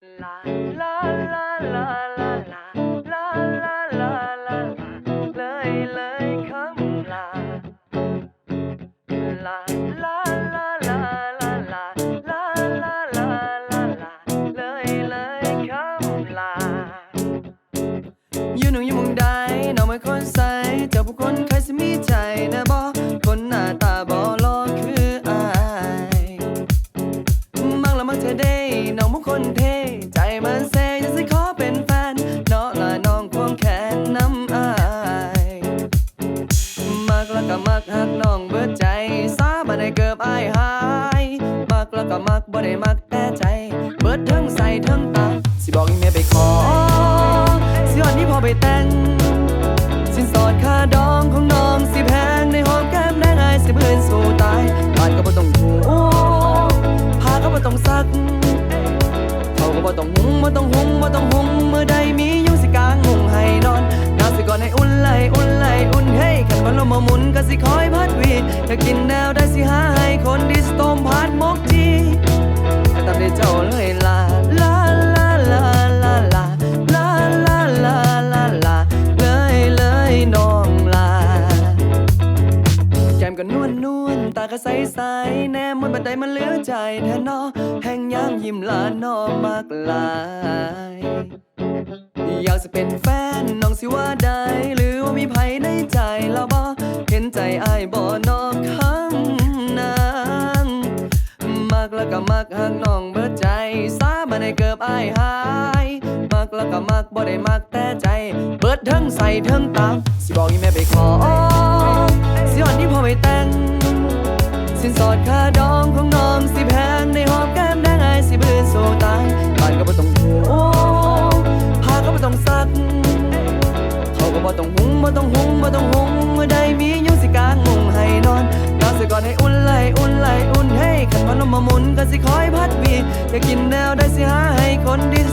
อยู่หนูอยู่มองใดน้องไม่คนใสเจ้าผู้คนใครสิมีใจนะบ่คนหน้าตาบ่หลอคืออายมักละมักเธอได้น้องมุกคนเท น้ำอายมักแล้วก็มักหักน้องเบิดใจสาบ่ได้เกิบอายหาย มักแล้วก็มักบ่ได้มักแต่ใจ เบิดทั้งใส่ทั้งตาสิบอกอีเมลไปขอสิวันนี้พอไปแต่ง สินสอดค่าดองของน้องสิแพงในหอมแก้มแดงอายสิเบื่นสู่ตายบ้านก็บ่ต้องหูผ้าก็บ่ต้องซักเขาก็บ่ต้องหุงบ่ต้องหุงบ่ต้องหุงเมื่อใดมี อุ่นไหลอุ่นไหลอุ่นเฮ้ขันพัดลมมาหมุนก็สิคอยพัดวีอยากกินแนวได้สิหาให้คนที่สตมพัดมกทีก็ตามได้เจ้าเลยลาลาลาลาลาลาลาลาลาลาลาเลยเลยน้องลาแก้มก็นวลนวลตาก็ใสใสแนมมันบันไดมันเหลือใจแท้นอแห่งยามยิ้มลานอมากลาย อยากจะเป็นแฟนน้องสิว่าได้หรือว่ามีภัยในใจแล้วบ่เห็นใจอายบ่นอกคำนางมักแล้วก็มักหักน้องเบิดใจสามาในเกิบอายหายมักแล้วก็มักบ่ได้มักแต่ใจ เบิดทั้งใส่ทั้งตาสิบอกอีแม่ไปขอสิวันนี้พอไปแต่งสินสอดค่าดองของน้องสิแพ บ่ต้องหงบ่ต้องหงเมื่อใดมีอยู่สิกลางมุงให้นอนนอนสิก่อนให้อุ่นไหลอุ่นไหลอุ่นให้ขันพัดลมมาหมุนก็สิคอยพัดวีอยากกินแนวได้สิหาให้คนที่ส